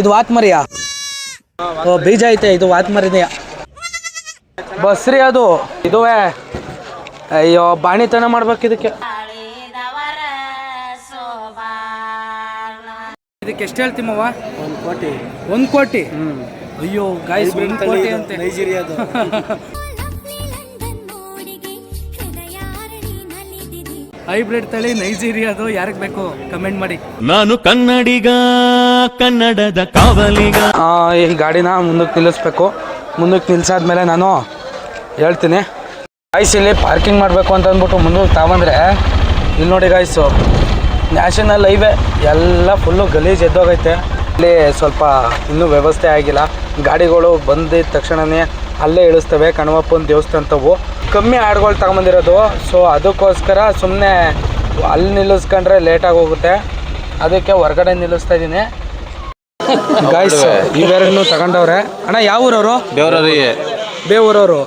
ಇದು ವಾತ್ಮರಿಯ? ಓ ಬೀಜ ಐತೆ ಇದು ವಾತ್ಮರಿನಿಯ? ಬಸ್ರಿ ಅದು ಇದುವೇ. ಅಯ್ಯೋ ಬಾಣಿತನ ಮಾಡ್ಬೇಕು ಇದಕ್ಕೆ. ಇದಕ್ಕೆ ಎಷ್ಟು ಹೇಳ್ತೀಮವ್ವ? ಒಂದು ಕೋಟಿ. ಒಂದು ಕೋಟಿ? ಅಯ್ಯೋ ಗಾಯ್ಸ್ ಒಂದು ಕೋಟಿ ಅಂತೆ. ನೈಜೀರಿಯಾದು. ಹೈಬ್ರಿಡ್ ತಳಿ ನೈಜೀರಿಯಾದು ಯಾರಿಗೆ ಬೇಕು? ಕಮೆಂಟ್ ಮಾಡಿ. ನಾನು ಕನ್ನಡಿಗ. ಕನ್ನಡದ ಕಾವಲಿಗ. ಈ ಗಾಡಿನ ಮುಂದಕ್ಕೆ ನಿಲ್ಲಿಸ್ಬೇಕು. ಮುಂದಕ್ಕೆ ನಿಲ್ಸಾದ್ಮೇಲೆ ನಾನು ಹೇಳ್ತೀನಿ. ಗಾಯ್ಸ್ ಇಲ್ಲಿ ಪಾರ್ಕಿಂಗ್ ಮಾಡಬೇಕು ಅಂತ ಅಂದ್ಬಿಟ್ಟು ಮುಂದಕ್ಕೆ ತಗೊಂಡ್ರೆ ಇಲ್ಲಿ ನೋಡಿ ಗಾಯ್ಸು ನ್ಯಾಷನಲ್ ಹೈವೇ ಎಲ್ಲ ಫುಲ್ಲು ಗಲೀಜು ಎದ್ದೋಗೈತೆ. ಇಲ್ಲಿ ಸ್ವಲ್ಪ ಇನ್ನೂ ವ್ಯವಸ್ಥೆ ಆಗಿಲ್ಲ. ಗಾಡಿಗಳು ಬಂದಿದ ತಕ್ಷಣವೇ ಅಲ್ಲೇ ಇಳಿಸ್ತವೆ, ಕಣವಪ್ಪನ ದೇವಸ್ಥಾನವು ಕಮ್ಮಿ ಹಾಡುಗಳು ತಗೊಂಬಂದಿರೋದು. ಸೊ ಅದಕ್ಕೋಸ್ಕರ ಸುಮ್ಮನೆ ಅಲ್ಲಿ ನಿಲ್ಲಿಸ್ಕೊಂಡ್ರೆ ಲೇಟಾಗಿ ಹೋಗುತ್ತೆ ಅದಕ್ಕೆ ಹೊರಗಡೆ ನಿಲ್ಲಿಸ್ತಾ ಇದ್ದೀನಿ. ಗಾಯ್ಸ್ ಇವೆರಡನ್ನು ತಗೊಂಡವ್ರೆ. ಅಣ್ಣ ಯಾವ ಊರವರು? ದೇವರಿಗೆ ಬೇವೂರವರು.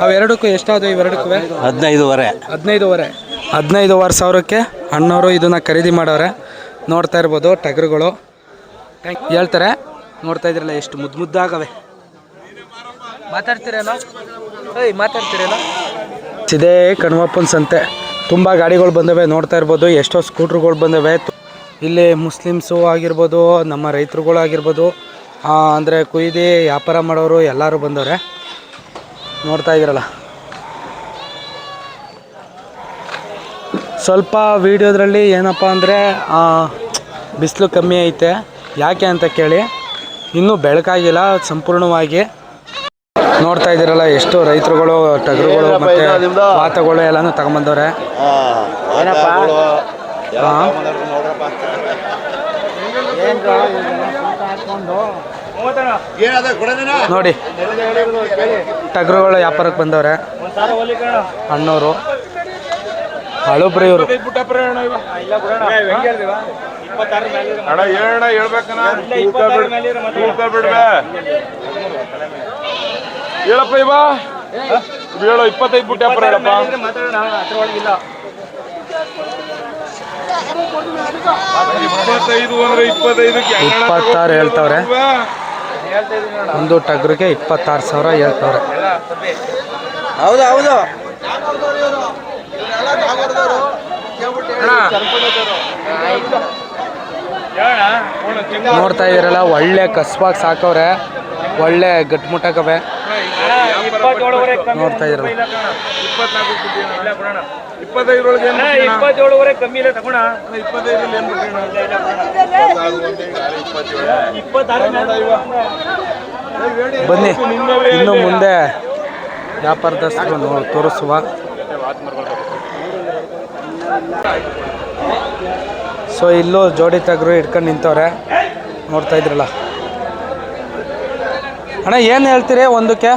ಅವೆರಡಕ್ಕೂ ಎಷ್ಟಾದವು ಇವೆರಡಕ್ಕೂ ಹದಿನೈದುವರೆ. ಹದಿನೈದುವರೆ. ಹದಿನೈದುವರೆ ಸಾವಿರಕ್ಕೆ ಅಣ್ಣವರು ಇದನ್ನ ಖರೀದಿ ಮಾಡವ್ರೆ. ನೋಡ್ತಾ ಇರ್ಬೋದು ಟಗರುಗಳು. ಹೇಳ್ತಾರೆ ನೋಡ್ತಾ ಇದ್ರಲ್ಲ ಎಷ್ಟು ಮುದ್ದು ಮುದ್ದಾಗವೆ. ಮಾತಾಡ್ತೀರೇನೋ? ಏಯ್ ಮಾತಾಡ್ತೀರೇನೋ? ಇದೇ ಕಣ್ವಪ್ಪನ ಸಂತೆ. ತುಂಬ ಗಾಡಿಗಳು ಬಂದವೆ ನೋಡ್ತಾ ಇರ್ಬೋದು. ಎಷ್ಟೋ ಸ್ಕೂಟ್ರುಗಳು ಬಂದವೆ. ಇಲ್ಲಿ ಮುಸ್ಲಿಮ್ಸು ಆಗಿರ್ಬೋದು ನಮ್ಮ ರೈತರುಗಳು ಆಗಿರ್ಬೋದು ಅಂದರೆ ಕುಯ್ದು ವ್ಯಾಪಾರ ಮಾಡೋರು ಎಲ್ಲರೂ ಬಂದವ್ರೆ. ನೋಡ್ತಾ ಇದ್ದೀರಲ್ಲ. ಸ್ವಲ್ಪ ವೀಡಿಯೋದ್ರಲ್ಲಿ ಏನಪ್ಪ ಅಂದರೆ ಬಿಸಿಲು ಕಮ್ಮಿ ಐತೆ. ಯಾಕೆ ಅಂತ ಕೇಳಿ ಇನ್ನೂ ಬೆಳಕಾಗಿಲ್ಲ ಸಂಪೂರ್ಣವಾಗಿ. ನೋಡ್ತಾ ಇದ್ದೀರಲ್ಲ ಎಷ್ಟು ರೈತರುಗಳು ಟಗರುಗಳು ಮತ್ತು ವಾತಗಳು ಎಲ್ಲನೂ ತಗೊಂಬಂದವ್ರೆ ನೋಡಿ. ಟಗರುಗಳು ವ್ಯಾಪಾರಕ್ಕೆ ಬಂದವ್ರೆ. ಅಣ್ಣವರು ಹಳುಬ್ರಿ ಇವರು ಹೇಳಪ್ಪ ಇವ. ಹೇಳೋ ಹೇಳು ಇಪ್ಪತ್ತೈದು ಬುಟ್ಟಿ ವ್ಯಾಪಾರ ಹೇಳಪ್ಪ ಇಪ್ಪತ್ತೈದು ಅಂದ್ರೆ ಇಪ್ಪತ್ತೈದಕ್ಕೆ ಹೆಂಗಣ್ಣ ಇಪ್ಪತ್ತಾರು ಹೇಳ್ತವ್ರೆ? ಒಂದು ಟಗ್ರಿಗೆ ಇಪ್ಪತ್ತಾರು ಸಾವಿರ ಹೇಳ್ತವ್ರೆ. ಹೌದು ಹೌದು. ನೋಡ್ತಾ ಇದ್ದೀರಲ್ಲ ಒಳ್ಳೆ ಕಸ್ಬಾಗಿ ಸಾಕವ್ರೆ. ಒಳ್ಳೆ ಗಟ್ಮುಟ್ಟಕವೆ ನೋಡ್ತಾ. ಇಪ್ಪತ್ತೈದರೊಳಗೆ? ಇಪ್ಪತ್ತೇಳುವರೆ ಕಮ್ಮಿ ಇಲ್ಲ ತಗೋಣ. ಇಪ್ಪತ್ತೈದರಲ್ಲಿ ಏನ್. ಬನ್ನಿ ಇನ್ನು ಮುಂದೆ ವ್ಯಾಪಾರದಷ್ಟು ನೋಡಿ ತೋರಿಸುವ. ಸೊ ಇಲ್ಲೂ ಜೋಡಿ ತಗರು ಇಟ್ಕೊಂಡು ನಿಂತವ್ರೆ. ನೋಡ್ತಾ ಇದ್ರಲ್ಲ. ಅಣ್ಣ ಏನು ಹೇಳ್ತೀರಿ ಒಂದಕ್ಕೆ?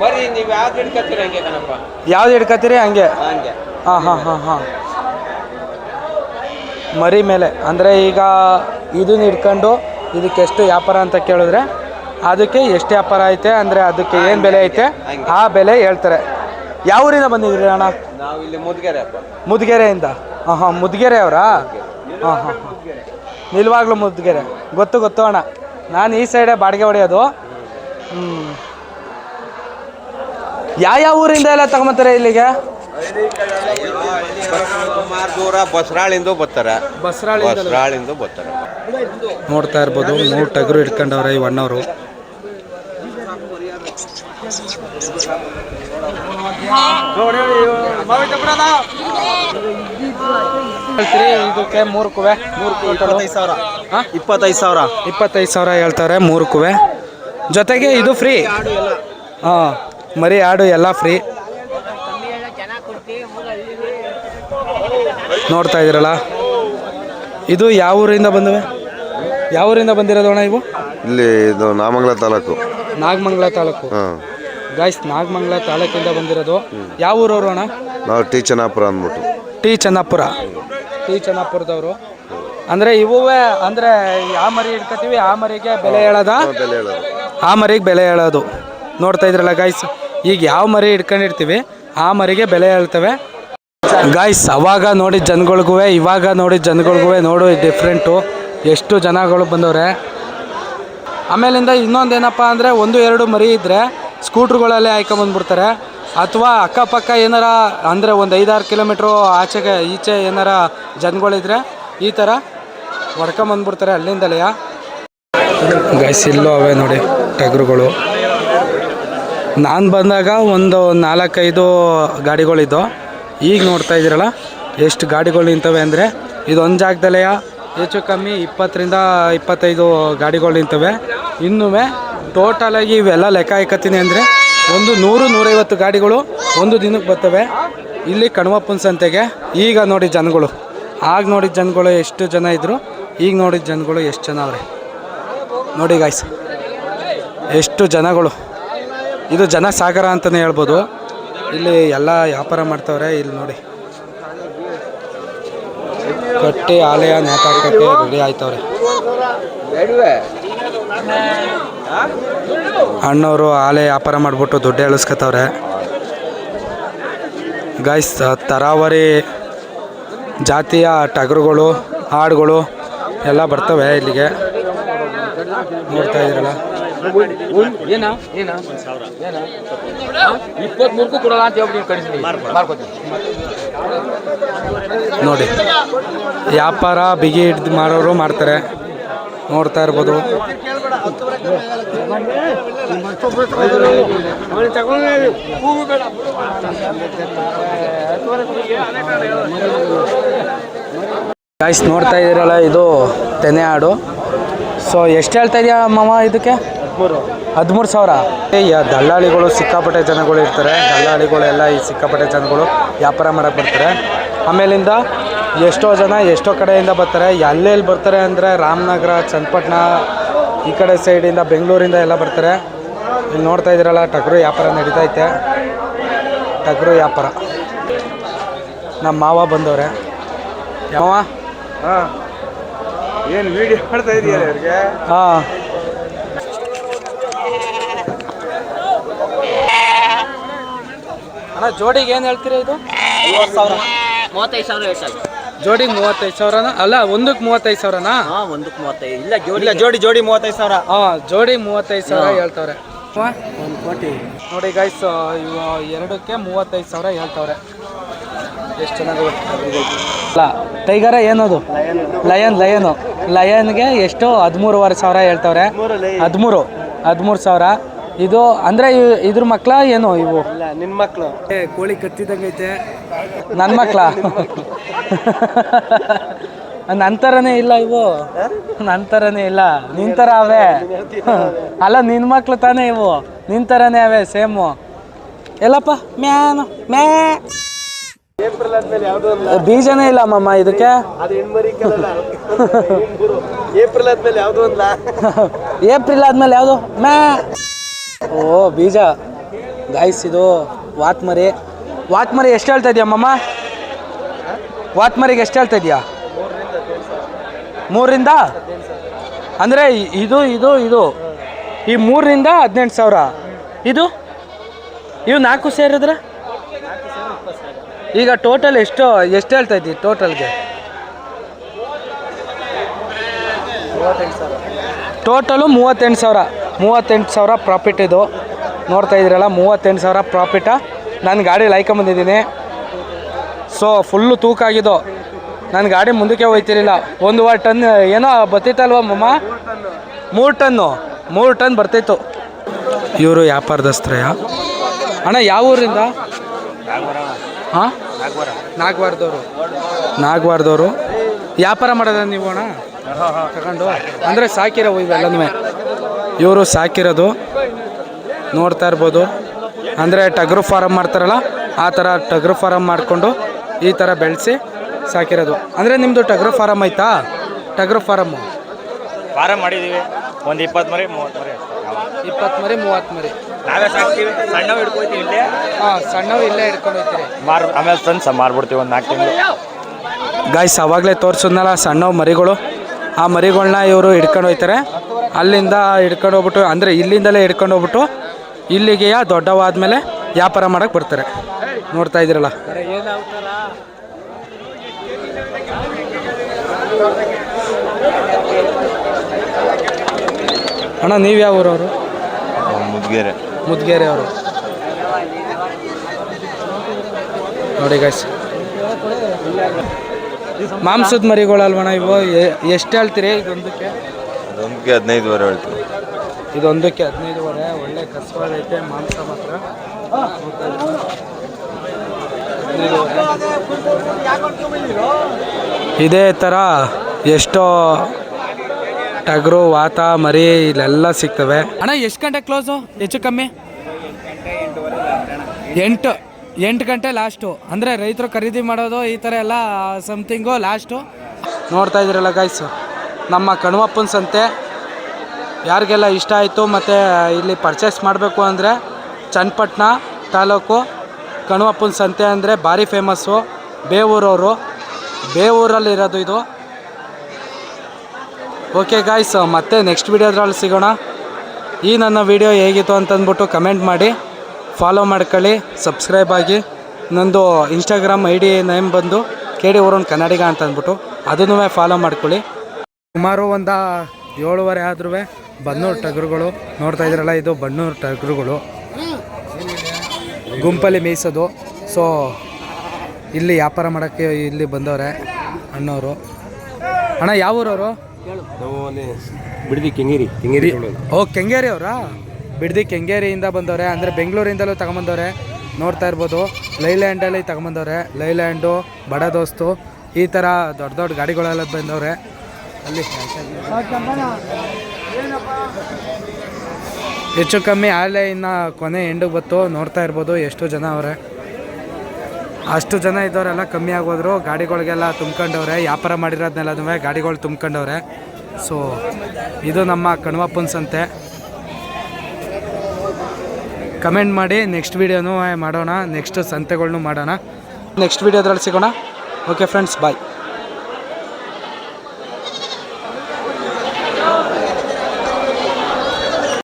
ಬರೀ ನೀವು ಯಾವ್ದು ಹಿಡ್ಕತ್ತೀರ ಹಂಗೆ ಕಣಪ್ಪ. ಯಾವ್ದು ಹಿಡ್ಕತ್ತೀರಿ ಹಂಗೆ? ಹಂಗೆ. ಹಾಂ ಹಾಂ ಹಾಂ ಹಾಂ. ಮರಿ ಮೇಲೆ. ಅಂದರೆ ಈಗ ಇದನ್ನ ಹಿಡ್ಕೊಂಡು ಇದಕ್ಕೆ ಎಷ್ಟು ವ್ಯಾಪಾರ ಅಂತ ಕೇಳಿದ್ರೆ ಅದಕ್ಕೆ ಎಷ್ಟು ವ್ಯಾಪಾರ ಐತೆ ಅಂದರೆ ಅದಕ್ಕೆ ಏನು ಬೆಲೆ ಐತೆ ಆ ಬೆಲೆ ಹೇಳ್ತಾರೆ. ಯಾವ ಊರಿಂದ ಬಂದಿದ್ರಿ ಅಣ್ಣ? ನಾವು ಇಲ್ಲಿ ಮುದ್ಗೆರೆ ಮುದ್ಗೆರೆಯಿಂದ. ಹಾಂ ಹಾಂ ಮುದ್ಗೆರೆ ಅವರಾ? ಹಾಂ ಹಾಂ ಹಾಂ. ನಿಲ್ವಾಗ್ಲೂ ಮುದ್ಗೆರೆ. ಗೊತ್ತು ಗೊತ್ತು ಅಣ್ಣ. ನಾನು ಈ ಸೈಡೇ ಬಾಡಿಗೆ ಹೊಡೆಯೋದು. ಹ್ಞೂ ಯಾವ ಯಾವ ಊರಿಂದ ಎಲ್ಲ ತಗೊಂಬತ್ತಾರೆ ಇಲ್ಲಿಗೆ? ಸುಮಾರು ದೂರ ಬಸರಾಳಿಂದ ಬರ್ತಾರೆ. ಬಸರಾಳಿ ಬಸರಾಳಿಂದ ಬರ್ತಾರೆ. ನೋಡ್ತಾ ಇರ್ಬೋದು ಮೂರು ಟಗರು ಇಟ್ಕೊಂಡವ್ರೆ ಈ ಅಣ್ಣವರು ಅವರು ಇದಕ್ಕೆ ಮೂರು ಕುವೆ ಮೂರು ಇಪ್ಪತ್ತೈದು ಸಾವಿರ. ಇಪ್ಪತ್ತೈದು ಸಾವಿರ. ಇಪ್ಪತ್ತೈದು ಸಾವಿರ ಹೇಳ್ತಾರೆ ಮೂರು ಕುವೆ. ಜೊತೆಗೆ ಇದು ಫ್ರೀ ಹಾಂ ಮರಿ ಆಡು ಎಲ್ಲ ಫ್ರೀ ನೋಡ್ತಾ ಇದ್ದೀರಲ್ಲ? ಇದು ಯಾವ ಊರಿಂದ ಬಂದವೆ? ಯಾವ ಊರಿಂದ ಬಂದಿರೋದು ಅಣ್ಣ ಇವು? ಇಲ್ಲಿ ಇದು ನಾಮಂಗಲ ತಾಲೂಕು. ನಾಗಮಂಗಲ ತಾಲೂಕು. ಹಾಂ. ಗಾಯ್ಸ್ ನಾಗಮಂಗಲ ತಾಲೂಕಿಂದ ಬಂದಿರೋದು. ಯಾವ ಊರವರು ಅಣ್ಣ? ನಾವು ಟಿ ಚೆನ್ನಾಪುರ ಅಂದ್ಬಿಟ್ಟು. ಟಿ ಚೆನ್ನಾಪುರ. ಟಿ ಚೆನ್ನಾಪುರದವರು. ಅಂದರೆ ಇವುವೇ ಅಂದರೆ ಯಾವ ಮರಿ ಇಟ್ಕೋತೀವಿ ಆ ಮರಿಗೆ ಬೆಲೆ ಹೇಳೋದ? ಬೆಲೆ ಹೇಳೋದು. ಆ ಮರಿಗೆ ಬೆಲೆ ಹೇಳೋದು. ನೋಡ್ತಾ ಇದ್ರಲ್ಲ ಗಾಯ್ಸ್ ಈಗ ಯಾವ ಮರಿ ಇಟ್ಕೊಂಡಿರ್ತೀವಿ ಆ ಮರಿಗೆ ಬೆಲೆ ಹೇಳ್ತವೆ. ಗಾಯ್ಸ್ ಅವಾಗ ನೋಡಿದ ಜನಗಳಿಗೂ ಇವಾಗ ನೋಡಿದ ಜನಗಳಿಗೂ ನೋಡು ಡಿಫ್ರೆಂಟು ಎಷ್ಟು ಜನಗಳು ಬಂದವ್ರೆ. ಆಮೇಲಿಂದ ಇನ್ನೊಂದು ಏನಪ್ಪ ಅಂದರೆ, ಒಂದು, ಎರಡು ಮರಿ ಇದ್ದರೆ ಸ್ಕೂಟ್ರುಗಳಲ್ಲೇ ಹಾಯ್ಕೊಂಬಂದ್ಬಿಡ್ತಾರೆ ಅಥವಾ ಅಕ್ಕಪಕ್ಕ ಏನಾರ ಅಂದರೆ ಒಂದು ಐದಾರು ಕಿಲೋಮೀಟ್ರು ಆಚೆಗೆ, ಈಚೆ ಏನಾರ ಜನಗಳಿದ್ರೆ ಈ ಥರ ಹೊಡ್ಕೊಂಬಂದ್ಬಿಡ್ತಾರೆ ಅಲ್ಲಿಂದಲೇ. ಗೈಸ್ ಇಲ್ಲೋ ಅವೇ ನೋಡಿ. ಟಗರುಗಳು. ನಾನು ಬಂದಾಗ ಒಂದು ನಾಲ್ಕೈದು ಗಾಡಿಗಳಿದ್ದು. ಈಗ ನೋಡ್ತಾ ಇದ್ದೀರಲ್ಲ, ಎಷ್ಟು ಗಾಡಿಗಳು ನಿಂತವೆ ಅಂದರೆ, ಇದೊಂದು ಜಾಗದಲ್ಲೇ ಹೆಚ್ಚು ಕಮ್ಮಿ ಇಪ್ಪತ್ತರಿಂದ ಇಪ್ಪತ್ತೈದು ಗಾಡಿಗಳು ನಿಂತವೆ. ಇನ್ನೂ ಟೋಟಲಾಗಿ ಇವೆಲ್ಲ ಲೆಕ್ಕ ಹಾಕತ್ತೀನಿ ಅಂದರೆ, ಒಂದು ನೂರು, ನೂರೈವತ್ತು ಗಾಡಿಗಳು ಒಂದು ದಿನಕ್ಕೆ ಬರ್ತವೆ. ಇಲ್ಲಿ ಕಣ್ವಪ್ಪನ ಸಂತೆಗೆ, ಈಗ ನೋಡಿ ಜನಗಳು. ಆಗ ನೋಡಿದ ಜನಗಳು ಎಷ್ಟು ಜನ ಇದ್ದರು ಈಗ ನೋಡಿದ ಜನಗಳು ಎಷ್ಟು ಜನ ಅವ್ರೆ. ನೋಡಿ ಗಾಯ್ಸ್ ಎಷ್ಟು ಜನಗಳು? ಇದು ಜನಸಾಗರ ಅಂತಲೇ ಹೇಳ್ಬೋದು. ಇಲ್ಲಿ ಎಲ್ಲ ವ್ಯಾಪಾರ ಮಾಡ್ತವ್ರೆ, ಇಲ್ಲಿ ನೋಡಿ. ಕಟ್ಟಿ ಆಲಯ ನೇತಾಕಟ್ಟಿ ರೆಡಿ ಆಯ್ತವ್ರೆ. ಅಣ್ಣವರು ಆಲೆ ವ್ಯಾಪಾರ ಮಾಡಿಬಿಟ್ಟು ದುಡ್ಡು ಎಳಿಸ್ಕೊತವ್ರೆ ಗಾಯ್ಸ್ ತರಾವರಿ ಜಾತಿಯ ಟಗರುಗಳು, ಹಾಡುಗಳು ಎಲ್ಲ ಬರ್ತವೆ ಇಲ್ಲಿಗೆ. ನೋಡ್ತಾ ಇದ್ದೀರಲ್ಲ? ಏನ? ಏನ? ಇಪ್ಪತ್ಮೂರಕ್ಕೂ ಕೊಡಲ್ಲ ಅಂತ ಹೇಳ್ಬಿಟ್ಟು ಕಳಿಸ್ತೀನಿ ಮಾಡ್ಕೊತೀನಿ ನೋಡಿ, ವ್ಯಾಪಾರ ಬಿಗಿ ಹಿಡ್ದು ಮಾಡೋರು ಮಾಡ್ತಾರೆ. ನೋಡ್ತಾ ಇರ್ಬೋದು. ಗಾಯ್ಸ್ ನೋಡ್ತಾ ಇದ್ದೀರಲ್ಲ, ಇದು ತೆನೆ ಹಾಡು. ಸೊ ಎಷ್ಟು ಹೇಳ್ತಾ ಇದೆಯಾ ಮಾಮ ಇದಕ್ಕೆ? ಹದಿಮೂರು. ಸಾವಿರ? ಈ ದಲ್ಲಾಳಿಗಳು ಸಿಕ್ಕಾಪಟ್ಟೆ ಜನಗಳು ಇರ್ತಾರೆ. ದಲ್ಲಾಳಿಗಳೆಲ್ಲ ಈ ಸಿಕ್ಕಾಪಟ್ಟೆ ಜನಗಳು ವ್ಯಾಪಾರ ಮಾಡಕ್ಕೆ ಬರ್ತಾರೆ. ಆಮೇಲಿಂದ ಎಷ್ಟೋ ಜನ ಎಷ್ಟೋ ಕಡೆಯಿಂದ ಬರ್ತಾರೆ. ಎಲ್ಲೆಲ್ಲಿ ಬರ್ತಾರೆ ಅಂದರೆ ರಾಮನಗರ ಚನ್ನಪಟ್ಟಣ ಈ ಕಡೆ ಸೈಡಿಂದ ಬೆಂಗಳೂರಿಂದ ಎಲ್ಲ ಬರ್ತಾರೆ. ಇಲ್ಲಿ ನೋಡ್ತಾ ಇದ್ದೀರಲ್ಲ ಟಗರು ವ್ಯಾಪಾರ ನಡೀತೈತೆ. ಟಗರು ವ್ಯಾಪಾರ. ನಮ್ಮ ಮಾವ ಬಂದವ್ರೆ. ಯಾವ ಹಾಂ. ಏನು ವೀಡಿಯೋ ಮಾಡ್ತಾ ಇದೆಯಲ್ಲ ಅವ್ರಿಗೆ ಹಾಂ. ಅಣ್ಣ ಜೋಡಿಗೆ ಏನು ಹೇಳ್ತೀರಾ ಇದು? ಮೂವತ್ತೈದು ಸಾವಿರ ಹೇಳ್ತಾರೆ ಜೋಡಿಗೆ ಮೂವತ್ತೈದು ಸಾವಿರನ? ಅಲ್ಲ ಒಂದಕ್ಕೆ ಮೂವತ್ತೈದು ಸಾವಿರನಾ? ಹಾಂ ಒಂದಕ್ಕೆ ಮೂವತ್ತೈದು. ಇಲ್ಲ ಜೋಡಿ ಇಲ್ಲ ಜೋಡಿ ಜೋಡಿ ಮೂವತ್ತೈದು ಸಾವಿರ. ಹಾಂ. ಜೋಡಿ ಮೂವತ್ತೈದು ಸಾವಿರ ಹೇಳ್ತವ್ರೆ. ನೋಡಿ ಗೈಸ್ ಇವ ಎರಡಕ್ಕೆ ಮೂವತ್ತೈದು ಸಾವಿರ ಹೇಳ್ತವ್ರೆ. ಎಷ್ಟು ಚೆನ್ನಾಗಿ ಅಲ್ಲ ಟೈಗರ ಏನದು? ಲಯನ್ ಲಯನು ಲಯನ್ಗೆ ಎಷ್ಟು ಹದಿಮೂರುವರೆ ಸಾವಿರ ಹೇಳ್ತವ್ರೆ. ಹದಿಮೂರು ಹದಿಮೂರು ಸಾವಿರ. ಇದು ಅಂದ್ರೆ ಇದ್ರ ಮಕ್ಳ ಏನು ಇವು? ನಿನ್ ಮಕ್ಳು. ಕೋಳಿ ಕತ್ತಿದಂಗೈತೆ ನನ್ನ ಮಕ್ಳ? ನನ್ನ ಥರನೇ ಇಲ್ಲ ಇವು. ನನ್ನ ಥರನೇ ಇಲ್ಲ. ನಿನ್ ಥರ ಅವೇ. ಅಲ್ಲ ನಿನ್ನ ಮಕ್ಳು ತಾನೇ ಇವು. ನಿನ್ ಥರನೇ ಅವೆ ಸೇಮು ಎಲ್ಲಪ್ಪ? ಮ್ಯಾನು ಮ್ಯಾ. ಬೀಜನೇ ಇಲ್ಲ ಮಮ್ಮ ಇದಕ್ಕೆ. ಅದು ಹೆಣ್ಮರಿ ಏಪ್ರಿಲ್ ಆದ್ಮೇಲೆ ಯಾವ್ದು ಒಂದ್ಲ? ಏಪ್ರಿಲ್ ಆದ್ಮೇಲೆ ಯಾವುದು? ಮ್ಯಾ. ಓ, ಬೀಜ. ಗಾಯ್ಸ್ ಇದು ವಾತ್ಮರಿ. ವಾತ್ಮರಿ ವಾತ್ ಎಷ್ಟು ಹೇಳ್ತಾ ಇದೆಯಾ ಮಮ್ಮ ವಾತ್ಮರಿಗೆ ಎಷ್ಟು ಹೇಳ್ತಾ ಇದೆಯಾ? ಮೂರಿಂದ? ಅಂದರೆ ಇದು ಇದು ಇದು. ಈ ಮೂರರಿಂದ ಹದಿನೆಂಟು ಸಾವಿರ. ಇದು? ಇವು ನಾಲ್ಕು ಸೇರಿದ್ರೆ? ಈಗ ಟೋಟಲ್ ಎಷ್ಟು ಎಷ್ಟು ಹೇಳ್ತಾ ಇದ್ದೀವಿ ಟೋಟಲ್ಗೆ ಟೋಟಲು ಮೂವತ್ತೆಂಟು ಸಾವಿರ. ಮೂವತ್ತೆಂಟು ಸಾವಿರ ಪ್ರಾಫಿಟ್ ಇದು. ನೋಡ್ತಾ ಇದ್ದೀರಲ್ಲ ಮೂವತ್ತೆಂಟು ಸಾವಿರ ಪ್ರಾಫಿಟ ನಾನು ಗಾಡಿ ಲೈಕೊಂಬಂದಿದ್ದೀನಿ ಸೊ ಫುಲ್ಲು ತೂಕ ಆಗಿದ್ದು. ನಾನು ಗಾಡಿ ಮುಂದಕ್ಕೆ ಹೋಯ್ತಿರಲಿಲ್ಲ. ವಾರ ಟನ್ ಏನೋ ಬರ್ತಿತ್ತಲ್ವ ಮಮ್ಮ ಮೂರು ಟನ್ನು. ಮೂರು ಟನ್ ಬರ್ತಿತ್ತು. ಇವರು ವ್ಯಾಪಾರದಸ್ತ್ರಯ? ಅಣ್ಣ ಯಾವ ಊರಿಂದ? ಹಾಂ? ನಾಗವಾರದವರು. ನಾಗವಾರದವರು. ವ್ಯಾಪಾರ ಮಾಡೋದ ನೀವು ಅಣ್ಣ? ತಗೊಂಡು ಅಂದರೆ ಸಾಕಿರೋ ಇವೆಲ್ಲನೂ ಇವರು ಸಾಕಿರೋದು ನೋಡ್ತಾ ಇರ್ಬೋದು. ಅಂದರೆ ಟಗರು ಫಾರಮ್ ಮಾಡ್ತಾರಲ್ಲ ಆ ಥರ ಟಗರು ಫಾರಮ್ ಮಾಡಿಕೊಂಡು ಈ ಥರ ಬೆಳೆಸಿ ಸಾಕಿರೋದು. ಅಂದರೆ ನಿಮ್ಮದು ಟಗರು ಫಾರಮ್ ಆಯ್ತಾ? ಟಗರು ಫಾರಮ್ಮು ಫಾರಂ ಮಾಡಿದ್ದೀವಿ ಒಂದು ಇಪ್ಪತ್ತು ಮರಿ ಮೂವತ್ತು ಮರಿ ಇಪ್ಪತ್ತು ಮರಿ ಮೂವತ್ತು ಮರಿ ನಾವೇ ಸಾಕ್ತೀವಿ. ಸಣ್ಣ ಹಿಡ್ಕೊತೀವಿ ಇಲ್ಲೇ. ಹಾಂ ಸಣ್ಣವು ಇಲ್ಲೇ ಹಿಡ್ಕೊಂಡು ಹೋಗ್ತೀರಿ ಮಾರ್ ಆಮೇಲೆ ತಂದು ಮಾರ್ಬಿಡ್ತೀವಿ ಒಂದು ನಾಲ್ಕು ತಿಂಗಳು. ಗಾಯ್ಸ್ ಅವಾಗಲೇ ತೋರಿಸಿದ್ನಲ್ಲ ಸಣ್ಣ ಮರಿಗಳು. ಆ ಮರಿಗಳನ್ನ ಇವರು ಹಿಡ್ಕೊಂಡು ಹೋಗ್ತಾರೆ ಅಲ್ಲಿಂದ ಹಿಡ್ಕೊಂಡು ಹೋಗ್ಬಿಟ್ಟು ಅಂದರೆ ಇಲ್ಲಿಂದಲೇ ಹಿಡ್ಕೊಂಡು ಹೋಗ್ಬಿಟ್ಟು ಇಲ್ಲಿಗೆಯ ದೊಡ್ಡವಾದ್ಮೇಲೆ ವ್ಯಾಪಾರ ಮಾಡಕ್ಕೆ ಬರ್ತಾರೆ. ನೋಡ್ತಾ ಇದ್ದೀರಲ್ಲ. ಅಣ್ಣ ನೀವು ಯಾವ ಊರವರು? ಮುದ್ಗೇರೆ. ಮುದ್ಗೇರೆ ಅವರು. ನೋಡಿ ಗೈಸ್ ಮಾಂಸದ ಮರಿಗಳಲ್ವಣ ಇವು? ಎಷ್ಟು ಹೇಳ್ತೀರಿ ಇದೊಂದಕ್ಕೆ? ಅದೊಂದಕ್ಕೆ ಹದಿನೈದುವರೆ ಹೇಳ್ತೀವಿ. ಇದೊಂದಕ್ಕೆ ಹದಿನೈದುವರೆ ಒಳ್ಳೆ ಕಸವಾಗೈತೆ ಮಾಂಸ ಮಾತ್ರ. ಇದೇ ಥರ ಎಷ್ಟೋ ಟಗರು ವಾತ ಮರಿ ಇಲ್ಲೆಲ್ಲ ಸಿಗ್ತವೆ. ಅಣ್ಣ ಎಷ್ಟು ಗಂಟೆ ಕ್ಲೋಸು ಹೆಚ್ಚು ಕಮ್ಮಿ? ಎಂಟು ಎಂಟು ಗಂಟೆ ಲಾಸ್ಟು ಅಂದರೆ ರೈತರು ಖರೀದಿ ಮಾಡೋದು ಈ ಥರ ಎಲ್ಲ ಸಮಥಿಂಗು ಲಾಸ್ಟು ನೋಡ್ತಾ ಇದ್ದೀರಲ್ಲ ಗಾಯ್ಸು ನಮ್ಮ ಕಣ್ವಪ್ಪನ ಸಂತೆ. ಯಾರಿಗೆಲ್ಲ ಇಷ್ಟ ಆಯಿತು ಮತ್ತು ಇಲ್ಲಿ ಪರ್ಚೇಸ್ ಮಾಡಬೇಕು ಅಂದರೆ ಚನ್ನಪಟ್ಟಣ ತಾಲೂಕು ಕಣ್ವಪ್ಪನ ಸಂತೆ ಅಂದರೆ ಭಾರಿ ಫೇಮಸ್ಸು ಬೇವೂರವರು. ಬೇವೂರಲ್ಲಿರೋದು ಇದು. ಓಕೆ ಗಾಯ್ಸ್ ಮತ್ತೆ ನೆಕ್ಸ್ಟ್ ವೀಡಿಯೋದ್ರಲ್ಲಿ ಸಿಗೋಣ. ಈ ನನ್ನ ವಿಡಿಯೋ ಹೇಗಿತ್ತು ಅಂತಂದ್ಬಿಟ್ಟು ಕಮೆಂಟ್ ಮಾಡಿ. ಫಾಲೋ ಮಾಡ್ಕೊಳ್ಳಿ ಸಬ್ಸ್ಕ್ರೈಬ್ ಆಗಿ. ನಂದು ಇನ್ಸ್ಟಾಗ್ರಾಮ್ ಐ ಡಿ ನೇಮ್ ಬಂದು ಕೆ ಡಿ ಊರನ್ ಕನ್ನಡಿಗ ಅಂತ ಅಂದ್ಬಿಟ್ಟು ಅದನ್ನು ಫಾಲೋ ಮಾಡ್ಕೊಳ್ಳಿ. ಸುಮಾರು ಒಂದು ಏಳುವರೆ ಆದ್ರೂ ಬನ್ನೂರು ಟಗರುಗಳು ನೋಡ್ತಾ ಇದ್ರಲ್ಲ ಇದು ಬನ್ನೂರು ಟಗರುಗಳು. ಗುಂಪಲ್ಲಿ ಮೇಯಿಸೋದು ಸೊ ಇಲ್ಲಿ ವ್ಯಾಪಾರ ಮಾಡೋಕ್ಕೆ ಇಲ್ಲಿ ಬಂದವ್ರೆ ಅಣ್ಣವರು ಅಣ್ಣ ಯಾವ ಊರವರು? ಬಿಡದಿ ಕೆಂಗೇರಿ ಕೆಂಗೇರಿ ಓ ಕೆಂಗೇರಿ ಅವರಾ? ಬಿಡ್ದಿ ಕೆಂಗೇರಿಯಿಂದ ಬಂದವ್ರೆ ಅಂದರೆ ಬೆಂಗಳೂರಿಂದಲೂ ತಗೊಂಬಂದವ್ರೆ. ನೋಡ್ತಾ ಇರ್ಬೋದು. ಲೈಲ್ಯಾಂಡಲ್ಲಿ ತಗೊಂಬಂದವ್ರೆ. ಲೈಲ್ಯಾಂಡು ಬಡ ದೋಸ್ತು ಈ ಥರ ದೊಡ್ಡ ದೊಡ್ಡ ಗಾಡಿಗಳೆಲ್ಲ ಬಂದವ್ರೆ. ಹೆಚ್ಚು ಕಮ್ಮಿ ಆಲೆ ಇನ್ನು ಕೊನೆ ಎಂಡಿಗೆ ಬತ್ತು ನೋಡ್ತಾ ಇರ್ಬೋದು ಎಷ್ಟು ಜನ ಅವರೇ. ಅಷ್ಟು ಜನ ಇದ್ದವರೆಲ್ಲ ಕಮ್ಮಿ ಆಗೋದ್ರು ಗಾಡಿಗಳಿಗೆಲ್ಲ ತುಂಬ್ಕೊಂಡವ್ರೆ ವ್ಯಾಪಾರ ಮಾಡಿರೋದನ್ನೆಲ್ಲನೂ ಗಾಡಿಗಳು ತುಂಬ್ಕೊಂಡವ್ರೆ. ಸೊ ಇದು ನಮ್ಮ ಕಣ್ವಪ್ಪನ ಸಂತೆ. ಕಮೆಂಟ್ ಮಾಡಿ ನೆಕ್ಸ್ಟ್ ವೀಡಿಯೋನು ಮಾಡೋಣ ನೆಕ್ಸ್ಟ್ ಸಂತೆಗಳ್ನೂ ಮಾಡೋಣ. ನೆಕ್ಸ್ಟ್ ವೀಡಿಯೋದ್ರಲ್ಲಿ ಸಿಗೋಣ. Okay friends bye